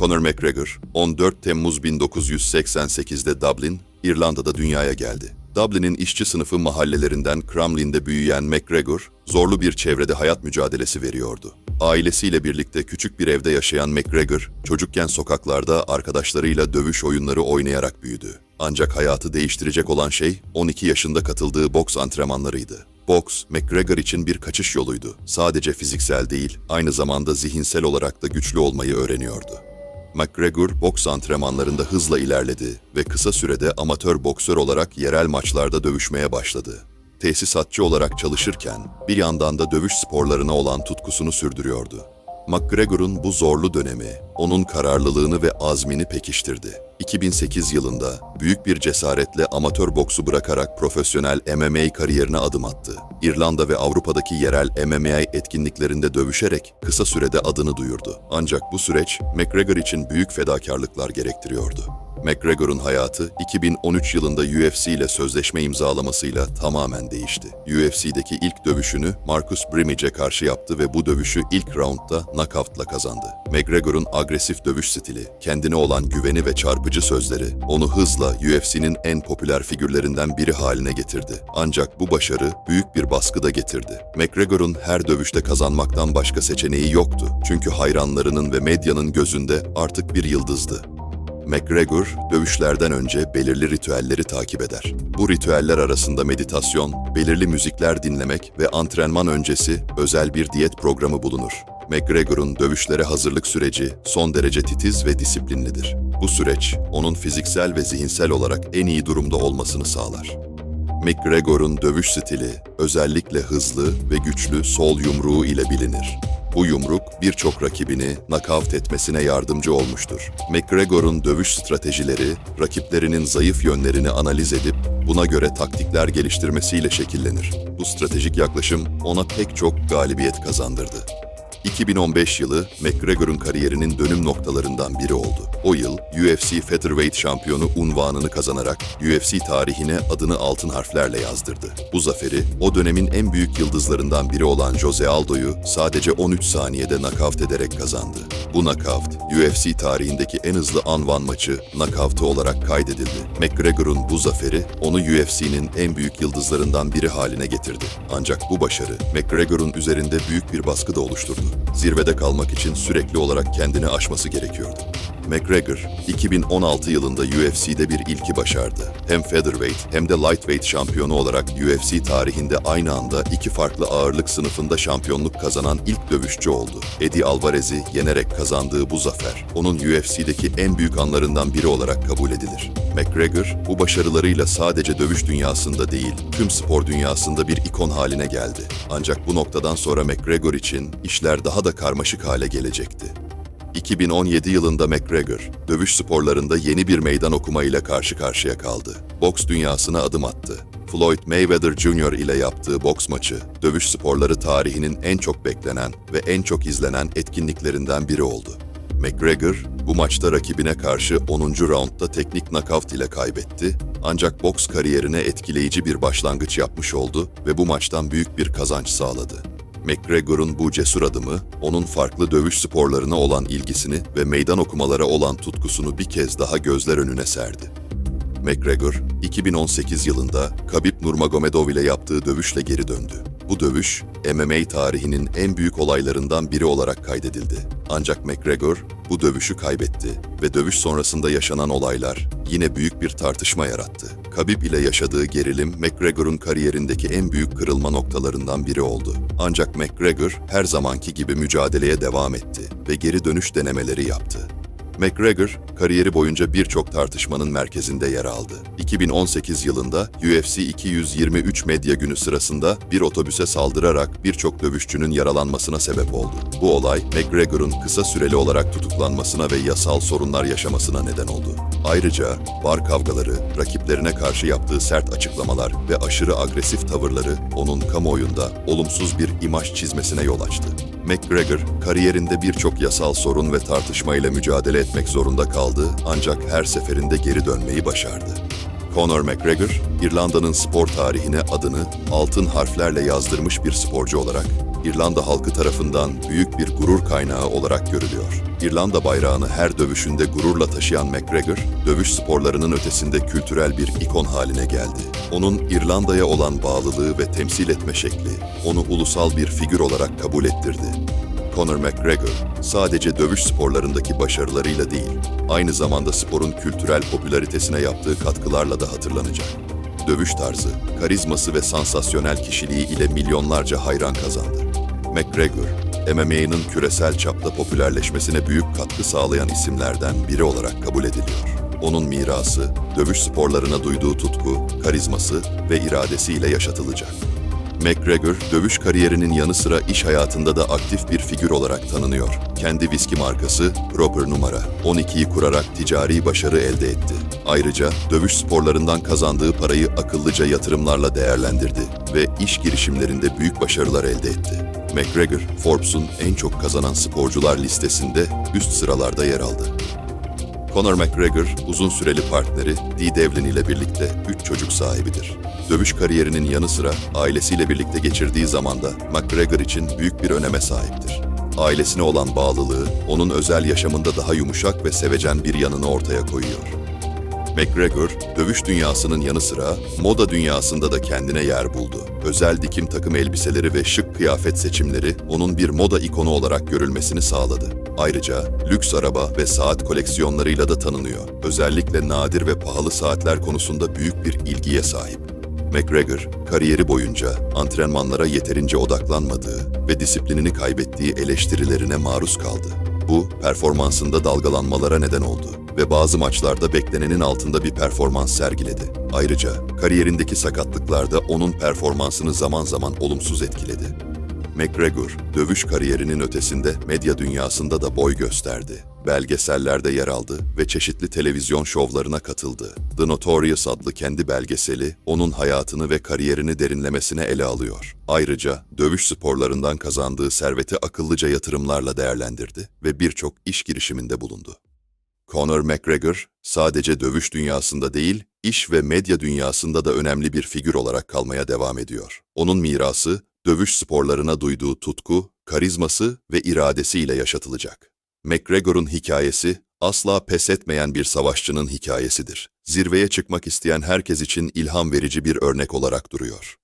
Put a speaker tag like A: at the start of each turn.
A: Conor McGregor, 14 Temmuz 1988'de Dublin, İrlanda'da dünyaya geldi. Dublin'in işçi sınıfı mahallelerinden Crumlin'de büyüyen McGregor, zorlu bir çevrede hayat mücadelesi veriyordu. Ailesiyle birlikte küçük bir evde yaşayan McGregor, çocukken sokaklarda arkadaşlarıyla dövüş oyunları oynayarak büyüdü. Ancak hayatı değiştirecek olan şey 12 yaşında katıldığı boks antrenmanlarıydı. Boks, McGregor için bir kaçış yoluydu. Sadece fiziksel değil, aynı zamanda zihinsel olarak da güçlü olmayı öğreniyordu. McGregor boks antrenmanlarında hızla ilerledi ve kısa sürede amatör boksör olarak yerel maçlarda dövüşmeye başladı. Tesisatçı olarak çalışırken bir yandan da dövüş sporlarına olan tutkusunu sürdürüyordu. McGregor'un bu zorlu dönemi onun kararlılığını ve azmini pekiştirdi. 2008 yılında büyük bir cesaretle amatör boksu bırakarak profesyonel MMA kariyerine adım attı. İrlanda ve Avrupa'daki yerel MMA etkinliklerinde dövüşerek kısa sürede adını duyurdu. Ancak bu süreç McGregor için büyük fedakarlıklar gerektiriyordu. McGregor'un hayatı 2013 yılında UFC ile sözleşme imzalamasıyla tamamen değişti. UFC'deki ilk dövüşünü Marcus Brimich'e karşı yaptı ve bu dövüşü ilk roundda knockout'la kazandı. McGregor'un agresif dövüş stili, kendine olan güveni ve çarpıcı sözleri onu hızla UFC'nin en popüler figürlerinden biri haline getirdi. Ancak bu başarı büyük bir baskı da getirdi. McGregor'un her dövüşte kazanmaktan başka seçeneği yoktu. Çünkü hayranlarının ve medyanın gözünde artık bir yıldızdı. McGregor, dövüşlerden önce belirli ritüelleri takip eder. Bu ritüeller arasında meditasyon, belirli müzikler dinlemek ve antrenman öncesi özel bir diyet programı bulunur. McGregor'un dövüşlere hazırlık süreci son derece titiz ve disiplinlidir. Bu süreç, onun fiziksel ve zihinsel olarak en iyi durumda olmasını sağlar. McGregor'un dövüş stili özellikle hızlı ve güçlü sol yumruğu ile bilinir. Bu yumruk birçok rakibini nakavt etmesine yardımcı olmuştur. McGregor'un dövüş stratejileri, rakiplerinin zayıf yönlerini analiz edip buna göre taktikler geliştirmesiyle şekillenir. Bu stratejik yaklaşım ona pek çok galibiyet kazandırdı. 2015 yılı McGregor'un kariyerinin dönüm noktalarından biri oldu. O yıl UFC Featherweight şampiyonu unvanını kazanarak UFC tarihine adını altın harflerle yazdırdı. Bu zaferi o dönemin en büyük yıldızlarından biri olan Jose Aldo'yu sadece 13 saniyede nakavt ederek kazandı. Bu nakavt UFC tarihindeki en hızlı anvan maçı nakavtı olarak kaydedildi. McGregor'un bu zaferi onu UFC'nin en büyük yıldızlarından biri haline getirdi. Ancak bu başarı McGregor'un üzerinde büyük bir baskı da oluşturdu. Zirvede kalmak için sürekli olarak kendini aşması gerekiyordu. McGregor, 2016 yılında UFC'de bir ilki başardı. Hem featherweight hem de lightweight şampiyonu olarak UFC tarihinde aynı anda iki farklı ağırlık sınıfında şampiyonluk kazanan ilk dövüşçü oldu. Eddie Alvarez'i yenerek kazandığı bu zafer, onun UFC'deki en büyük anlarından biri olarak kabul edilir. McGregor, bu başarılarıyla sadece dövüş dünyasında değil, tüm spor dünyasında bir ikon haline geldi. Ancak bu noktadan sonra McGregor için işler daha da karmaşık hale gelecekti. 2017 yılında McGregor, dövüş sporlarında yeni bir meydan okuma ile karşı karşıya kaldı. Boks dünyasına adım attı. Floyd Mayweather Jr. ile yaptığı boks maçı, dövüş sporları tarihinin en çok beklenen ve en çok izlenen etkinliklerinden biri oldu. McGregor, bu maçta rakibine karşı 10. roundda teknik knockout ile kaybetti, ancak boks kariyerine etkileyici bir başlangıç yapmış oldu ve bu maçtan büyük bir kazanç sağladı. McGregor'un bu cesur adımı, onun farklı dövüş sporlarına olan ilgisini ve meydan okumalara olan tutkusunu bir kez daha gözler önüne serdi. McGregor, 2018 yılında Khabib Nurmagomedov ile yaptığı dövüşle geri döndü. Bu dövüş, MMA tarihinin en büyük olaylarından biri olarak kaydedildi. Ancak McGregor bu dövüşü kaybetti ve dövüş sonrasında yaşanan olaylar yine büyük bir tartışma yarattı. Khabib ile yaşadığı gerilim McGregor'un kariyerindeki en büyük kırılma noktalarından biri oldu. Ancak McGregor her zamanki gibi mücadeleye devam etti ve geri dönüş denemeleri yaptı. McGregor, kariyeri boyunca birçok tartışmanın merkezinde yer aldı. 2018 yılında UFC 223 Medya Günü sırasında bir otobüse saldırarak birçok dövüşçünün yaralanmasına sebep oldu. Bu olay, McGregor'un kısa süreli olarak tutuklanmasına ve yasal sorunlar yaşamasına neden oldu. Ayrıca bar kavgaları, rakiplerine karşı yaptığı sert açıklamalar ve aşırı agresif tavırları onun kamuoyunda olumsuz bir imaj çizmesine yol açtı. McGregor, kariyerinde birçok yasal sorun ve tartışma ile mücadele etmek zorunda kaldı ancak her seferinde geri dönmeyi başardı. Conor McGregor, İrlanda'nın spor tarihine adını altın harflerle yazdırmış bir sporcu olarak İrlanda halkı tarafından büyük bir gurur kaynağı olarak görülüyor. İrlanda bayrağını her dövüşünde gururla taşıyan McGregor, dövüş sporlarının ötesinde kültürel bir ikon haline geldi. Onun İrlanda'ya olan bağlılığı ve temsil etme şekli, onu ulusal bir figür olarak kabul ettirdi. Conor McGregor sadece dövüş sporlarındaki başarılarıyla değil, aynı zamanda sporun kültürel popülaritesine yaptığı katkılarla da hatırlanacak. Dövüş tarzı, karizması ve sansasyonel kişiliği ile milyonlarca hayran kazandı. McGregor, MMA'nın küresel çapta popülerleşmesine büyük katkı sağlayan isimlerden biri olarak kabul ediliyor. Onun mirası, dövüş sporlarına duyduğu tutku, karizması ve iradesiyle yaşatılacak. McGregor, dövüş kariyerinin yanı sıra iş hayatında da aktif bir figür olarak tanınıyor. Kendi viski markası Proper Numara 12'yi kurarak ticari başarı elde etti. Ayrıca dövüş sporlarından kazandığı parayı akıllıca yatırımlarla değerlendirdi ve iş girişimlerinde büyük başarılar elde etti. McGregor, Forbes'un en çok kazanan sporcular listesinde üst sıralarda yer aldı. Conor McGregor, uzun süreli partneri Dee Devlin ile birlikte 3 çocuk sahibidir. Dövüş kariyerinin yanı sıra ailesiyle birlikte geçirdiği zamanda McGregor için büyük bir öneme sahiptir. Ailesine olan bağlılığı, onun özel yaşamında daha yumuşak ve sevecen bir yanını ortaya koyuyor. McGregor, dövüş dünyasının yanı sıra moda dünyasında da kendine yer buldu. Özel dikim takım elbiseleri ve şık kıyafet seçimleri onun bir moda ikonu olarak görülmesini sağladı. Ayrıca lüks araba ve saat koleksiyonlarıyla da tanınıyor. Özellikle nadir ve pahalı saatler konusunda büyük bir ilgiye sahip. McGregor, kariyeri boyunca antrenmanlara yeterince odaklanmadığı ve disiplinini kaybettiği eleştirilerine maruz kaldı. Bu, performansında dalgalanmalara neden oldu ve bazı maçlarda beklenenin altında bir performans sergiledi. Ayrıca kariyerindeki sakatlıklar da onun performansını zaman zaman olumsuz etkiledi. McGregor, dövüş kariyerinin ötesinde medya dünyasında da boy gösterdi. Belgesellerde yer aldı ve çeşitli televizyon şovlarına katıldı. The Notorious adlı kendi belgeseli, onun hayatını ve kariyerini derinlemesine ele alıyor. Ayrıca dövüş sporlarından kazandığı serveti akıllıca yatırımlarla değerlendirdi ve birçok iş girişiminde bulundu. Conor McGregor sadece dövüş dünyasında değil, iş ve medya dünyasında da önemli bir figür olarak kalmaya devam ediyor. Onun mirası, dövüş sporlarına duyduğu tutku, karizması ve iradesiyle yaşatılacak. McGregor'un hikayesi, asla pes etmeyen bir savaşçının hikayesidir. Zirveye çıkmak isteyen herkes için ilham verici bir örnek olarak duruyor.